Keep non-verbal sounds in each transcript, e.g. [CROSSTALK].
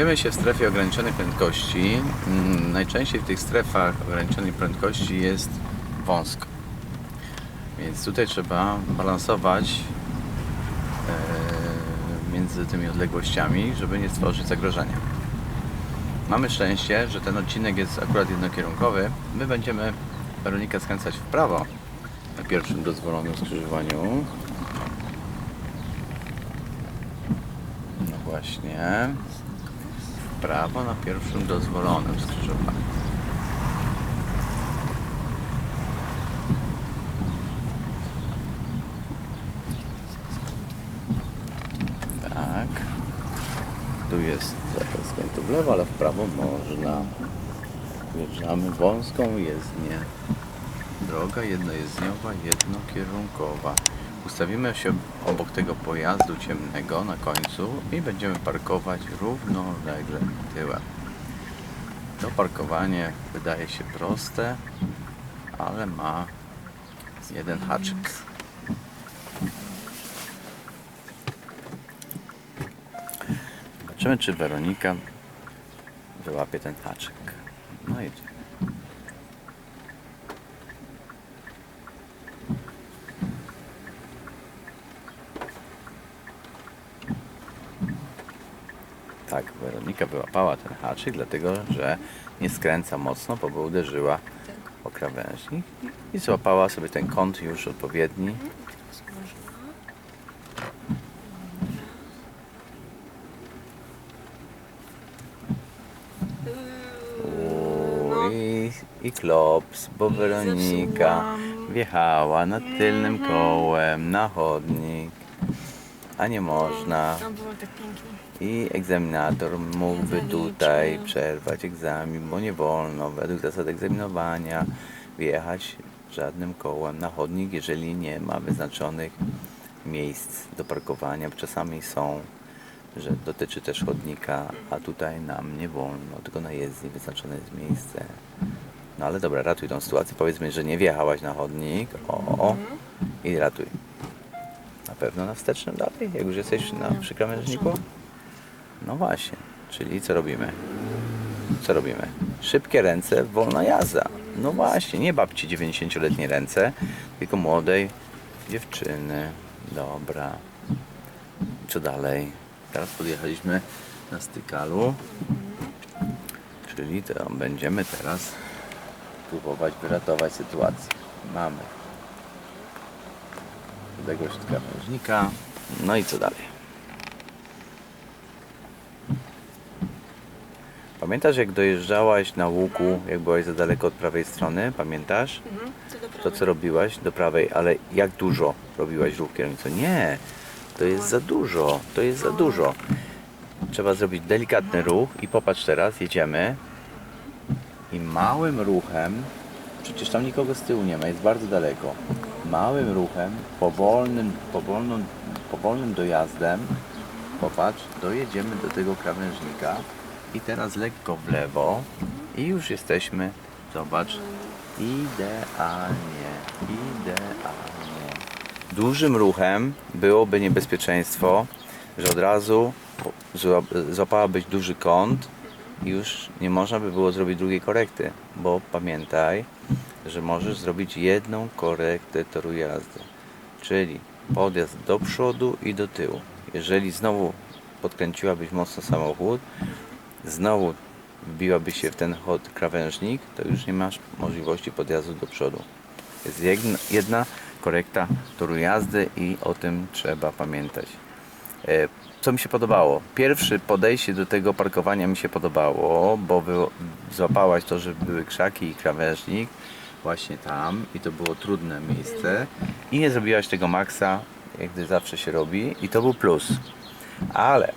Znajdujemy się w strefie ograniczonej prędkości. Mm, Najczęściej w tych strefach ograniczonej prędkości jest wąsko. Więc tutaj trzeba balansować e, między tymi odległościami, żeby nie stworzyć zagrożenia. Mamy szczęście, że ten odcinek jest akurat jednokierunkowy. My będziemy Weronikę skręcać w prawo na pierwszym dozwolonym skrzyżowaniu. No właśnie. Prawo na pierwszym dozwolonym skrzyżowaniu. Tak. Tu jest zakaz skrętu w lewo, ale w prawo można. Wjeżdżamy wąską jezdnię. Droga jednojezdniowa, jednokierunkowa. Ustawimy się obok tego pojazdu ciemnego na końcu i będziemy parkować równolegle tyłem. To parkowanie wydaje się proste, ale ma jeden haczyk. Zobaczymy, czy Weronika wyłapie ten haczyk. No i tak, Wyłapała ten haczyk, dlatego że nie skręca mocno, bo by uderzyła o krawężnik i złapała sobie ten kąt już odpowiedni. I, I klops, bo Weronika wjechała nad tylnym kołem na chodnik, a nie można. No było tak pięknie. I egzaminator mógłby tutaj przerwać egzamin, bo nie wolno według zasad egzaminowania wjechać żadnym kołem na chodnik, jeżeli nie ma wyznaczonych miejsc do parkowania. Czasami są, że dotyczy też chodnika, a tutaj nam nie wolno, tylko na jezdni wyznaczone jest miejsce. No ale dobra, ratuj tą sytuację. Powiedzmy, że nie wjechałaś na chodnik. O, i ratuj. Pewno na wstecznym dalej, jak już jesteś na przy krawężniku? No właśnie, czyli co robimy? Co robimy? Szybkie ręce, wolna jazda. No właśnie, nie babci 90-letniej ręce, tylko młodej dziewczyny. Dobra. Co dalej? Teraz podjechaliśmy na stykalu. Czyli to będziemy teraz próbować wyratować sytuację. Mamy odległość od krawężnika. No i co dalej? Pamiętasz jak dojeżdżałaś na łuku, jak byłaś za daleko od prawej strony? Pamiętasz? Mhm. To co robiłaś do prawej, ale jak dużo robiłaś ruch kierownicą? Nie, to jest za dużo, to jest za dużo. Trzeba zrobić delikatny ruch i popatrz teraz, jedziemy i małym ruchem, przecież tam nikogo z tyłu nie ma, jest bardzo daleko. Małym ruchem, powolnym, powolną, powolnym dojazdem, popatrz, dojedziemy do tego krawężnika i teraz lekko w lewo i już jesteśmy, zobacz, idealnie, idealnie. Dużym ruchem byłoby niebezpieczeństwo, że od razu złapałabyś duży kąt już nie można by było zrobić drugiej korekty, bo pamiętaj, że możesz zrobić jedną korektę toru jazdy, czyli podjazd do przodu i do tyłu. Jeżeli znowu podkręciłabyś mocno samochód, znowu wbiłabyś się w ten chod krawężnik, to już nie masz możliwości podjazdu do przodu. Jest jedna, jedna korekta toru jazdy i o tym trzeba pamiętać. Co mi się podobało? Pierwsze podejście do tego parkowania mi się podobało, bo było, złapałaś to, że były krzaki i krawężnik właśnie tam i to było trudne miejsce i nie zrobiłaś tego maksa, jak gdy zawsze się robi i to był plus. Ale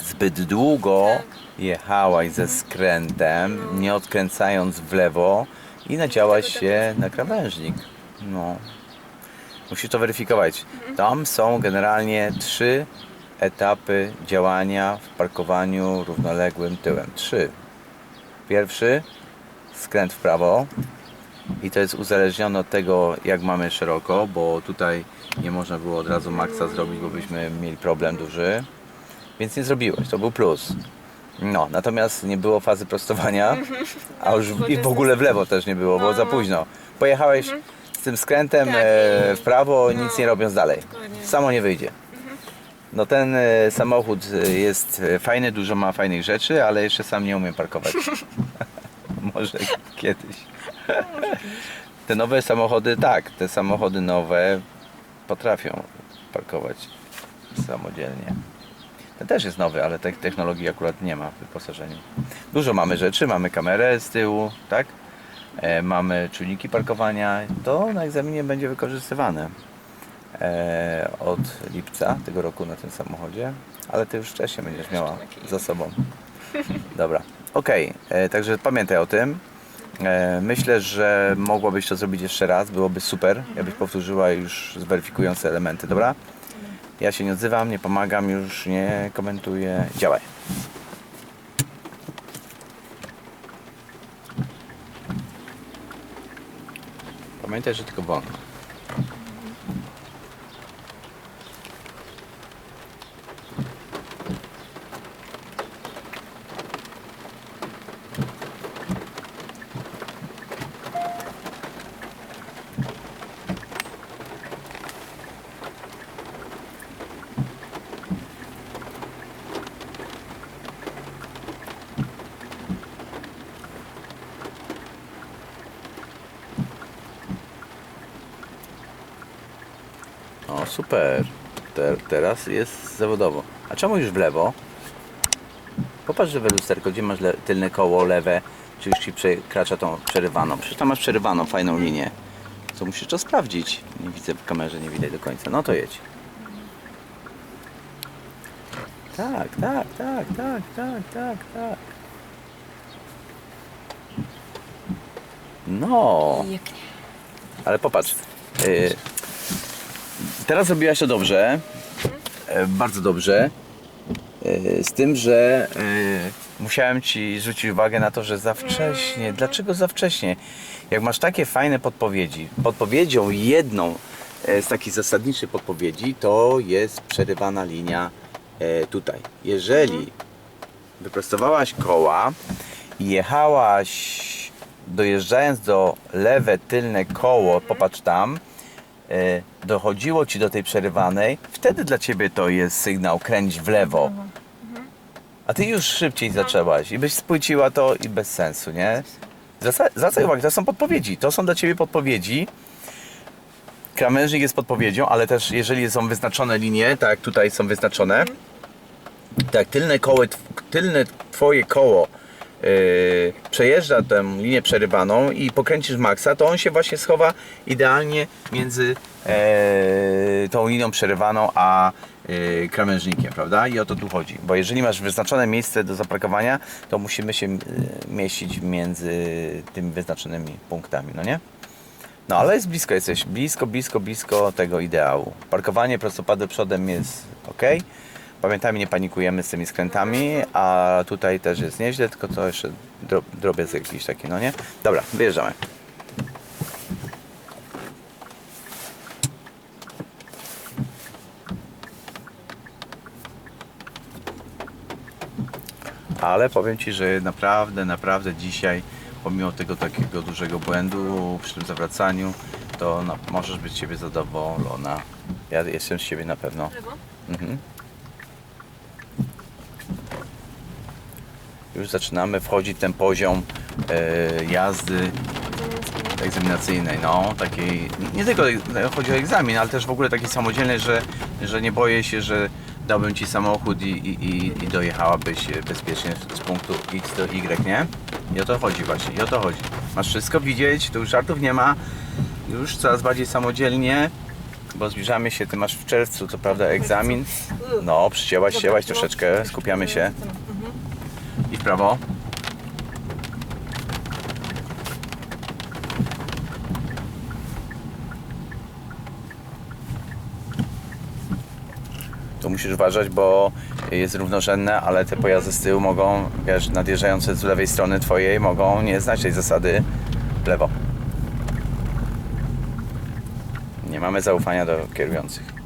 zbyt długo jechałaś ze skrętem, nie odkręcając w lewo i nadziałaś się na krawężnik. No. Musisz to weryfikować. Tam są generalnie trzy etapy działania w parkowaniu równoległym tyłem. Trzy. Pierwszy skręt w prawo i to jest uzależnione od tego jak mamy szeroko, bo tutaj nie można było od razu maksa zrobić, bo byśmy mieli problem duży. Więc nie zrobiłeś, to był plus. No, natomiast nie było fazy prostowania, a już i w ogóle w lewo też nie było, bo No, za no. późno. Pojechałeś z tym skrętem Tak, e, w prawo, no, nic nie robiąc dalej. Samo nie wyjdzie. No ten e, samochód e, jest e, fajny, dużo ma fajnych rzeczy, ale jeszcze sam nie umiem parkować. [LAUGHS] Może kiedyś. Te nowe samochody, tak, te samochody nowe potrafią parkować samodzielnie. Ten też jest nowy, ale tej technologii akurat nie ma w wyposażeniu. Dużo mamy rzeczy, mamy kamerę z tyłu, tak? E, mamy czujniki parkowania. To na egzaminie będzie wykorzystywane od lipca tego roku na tym samochodzie, ale ty już wcześniej będziesz miała za sobą. Dobra, okej, e, także pamiętaj o tym. E, myślę, że mogłabyś to zrobić jeszcze raz, byłoby super, jakbyś powtórzyła już zweryfikujące elementy, dobra? Ja się nie odzywam, nie pomagam już, nie komentuję. Działaj. Pamiętaj, że tylko wolno. Super. Te, teraz jest zawodowo. A czemu już w lewo? Popatrz, że w lusterko, gdzie masz tylne koło lewe, czy już ci przekracza tą przerywaną. Przecież tam masz przerywaną, fajną linię. Co musisz to sprawdzić. Nie widzę w kamerze, nie widać do końca. No to jedź. Tak, tak, tak, tak, tak, tak, tak. No. Ale popatrz. y, teraz zrobiłaś to dobrze. e, Bardzo dobrze. e, Z tym, że e, musiałem ci zwrócić uwagę na to, że za wcześnie. Dlaczego za wcześnie? Jak masz takie fajne podpowiedzi, podpowiedzią jedną z takich zasadniczych podpowiedzi, to jest przerywana linia tutaj. Jeżeli wyprostowałaś koła i jechałaś dojeżdżając do lewe tylne koło, popatrz tam, dochodziło ci do tej przerywanej, wtedy dla ciebie to jest sygnał kręć w lewo. A ty już szybciej zaczęłaś i byś spłyciła to i bez sensu, nie? Zwraca- Zwracaj uwagę, to są podpowiedzi. To są dla ciebie podpowiedzi. Krawężnik jest podpowiedzią, ale też jeżeli są wyznaczone linie, tak jak tutaj są wyznaczone, tak, tylne koło, tylne twoje koło yy, przejeżdża tę linię przerywaną i pokręcisz maksa, to on się właśnie schowa idealnie między e, tą linią przerywaną a e, krawężnikiem, prawda? I o to tu chodzi. Bo jeżeli masz wyznaczone miejsce do zaparkowania, to musimy się e, mieścić między tymi wyznaczonymi punktami, no nie? No ale jest blisko, jesteś blisko, blisko, blisko tego ideału. Parkowanie prostopadłe przodem jest ok. Pamiętajmy, nie panikujemy z tymi skrętami, a tutaj też jest nieźle, tylko to jeszcze dro, drobiazg jakiś taki, no nie? Dobra, wyjeżdżamy. Ale powiem Ci, że naprawdę, naprawdę dzisiaj, pomimo tego takiego dużego błędu przy tym zawracaniu, to no, możesz być Ciebie zadowolona. Ja jestem z Ciebie na pewno. Mhm. Już zaczynamy wchodzić ten poziom e, jazdy egzaminacyjnej, no, takiej, nie tylko chodzi o egzamin, ale też w ogóle takiej samodzielnej, że, że nie boję się, że dałbym Ci samochód i, i, i, dojechałabyś bezpiecznie z punktu X do Y, nie? I o to chodzi właśnie, i o to chodzi. Masz wszystko widzieć, tu już żartów nie ma, już coraz bardziej samodzielnie, bo zbliżamy się, Ty masz w czerwcu, co prawda, egzamin. No, przycięłaś, ścięłaś troszeczkę, skupiamy się. I w prawo. Tu musisz uważać, bo jest równorzędne, ale te pojazdy z tyłu mogą, wiesz, nadjeżdżające z lewej strony twojej mogą nie znać tej zasady w lewo. Nie mamy zaufania do kierujących.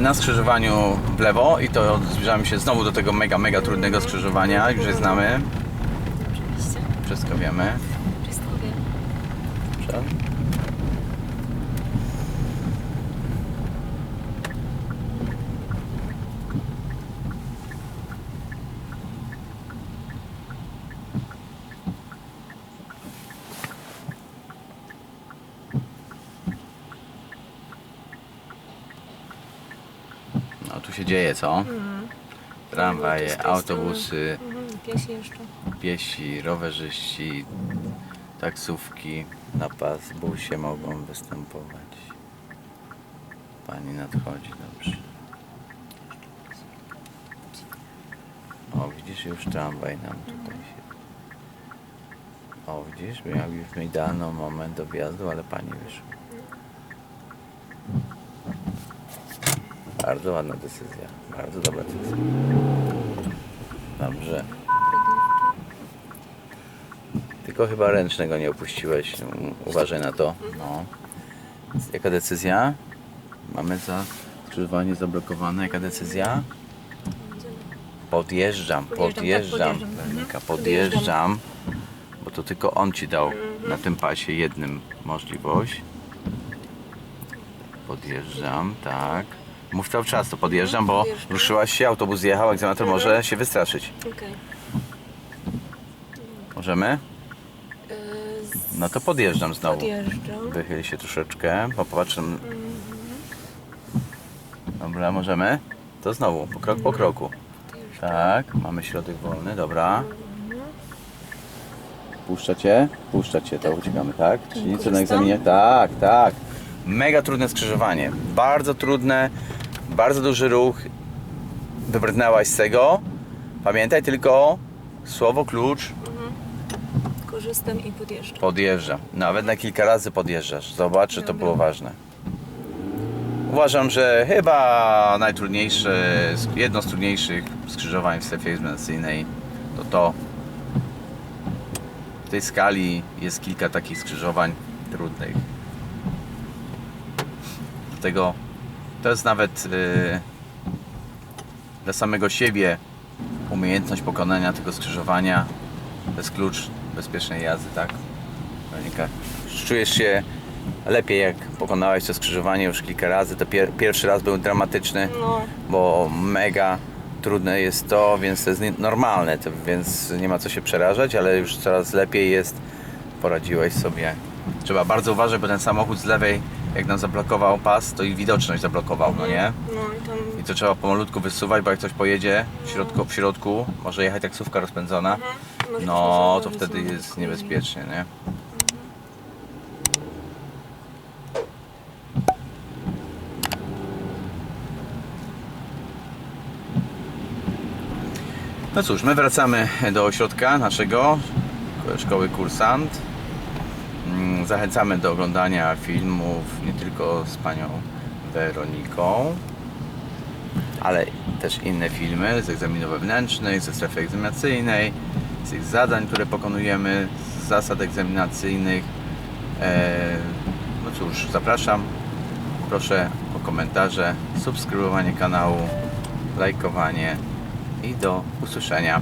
Na skrzyżowaniu w lewo i to zbliżamy się znowu do tego mega, mega trudnego skrzyżowania. Już je znamy, Oczywiście. wszystko wiemy. Wszystko wiem. Dobrze. No tu się dzieje, co? Mhm. Tramwaje, autobusy, Mhm. Piesi jeszcze. piesi, rowerzyści, taksówki na pas busie mogą występować. Pani nadchodzi, dobrze. O, widzisz, już tramwaj nam tutaj się... O, widzisz, mieliśmy idealny moment do wjazdu, ale pani wyszła. Bardzo ładna decyzja, bardzo dobra decyzja. Dobrze. Tylko chyba ręcznego nie opuściłeś. Uważaj na to. No. Jaka decyzja? Mamy za skrzyżowanie zablokowane. Jaka decyzja? Podjeżdżam, Podjeżdżam, tak, podjeżdżam. Weronika, Mhm. podjeżdżam. Bo to tylko on ci dał na tym pasie jednym możliwość. Podjeżdżam, tak. Mów cały czas, to podjeżdżam, bo ruszyłaś się, autobus jechał, egzaminator Mhm. może się wystraszyć. Okej. Możemy? Z- No to podjeżdżam znowu. Podjeżdżam. Wychyl się troszeczkę, bo popatrz. Mhm. Dobra, możemy? To znowu, po krok po kroku. Podjeżdżam. Tak, mamy środek wolny, dobra. Mhm. Puszcza cię? Puszcza cię, to uciekamy, tak? Czyli co na Korzystam? egzaminie? Tak, tak. Mega trudne skrzyżowanie. Bardzo trudne, bardzo duży ruch. Wybrnęłaś z tego. Pamiętaj tylko słowo klucz Korzystam i podjeżdżam. Podjeżdżam. Nawet na kilka razy podjeżdżasz. Zobacz, że to Dobra. było ważne. Uważam, że chyba najtrudniejsze, jedno z trudniejszych skrzyżowań w strefie egzaminacyjnej to to. W tej skali jest kilka takich skrzyżowań trudnych. Dlatego to jest nawet yy, dla samego siebie umiejętność pokonania tego skrzyżowania to jest klucz bezpiecznej jazdy, tak? Weronika, czujesz się lepiej jak pokonałeś to skrzyżowanie już kilka razy. To pier pierwszy raz był dramatyczny, No, bo mega trudne jest to, więc to jest normalne, to, więc nie ma co się przerażać, ale już coraz lepiej jest. Poradziłeś sobie. Trzeba bardzo uważać, bo ten samochód z lewej, jak nam zablokował pas, to i widoczność zablokował, no nie? no i tam... I to trzeba pomalutku wysuwać, bo jak coś pojedzie w środku, w środku może jechać taksówka rozpędzona. Mhm. Może No, to wtedy zdarzyć. jest niebezpiecznie, nie? No cóż, my wracamy do ośrodka naszego szkoły Kursant. Zachęcamy do oglądania filmów nie tylko z panią Weroniką, ale też inne filmy z egzaminów wewnętrznych, ze strefy egzaminacyjnej, z tych zadań, które pokonujemy, z zasad egzaminacyjnych. Eee, No cóż, zapraszam. Proszę o komentarze, subskrybowanie kanału, lajkowanie i do usłyszenia.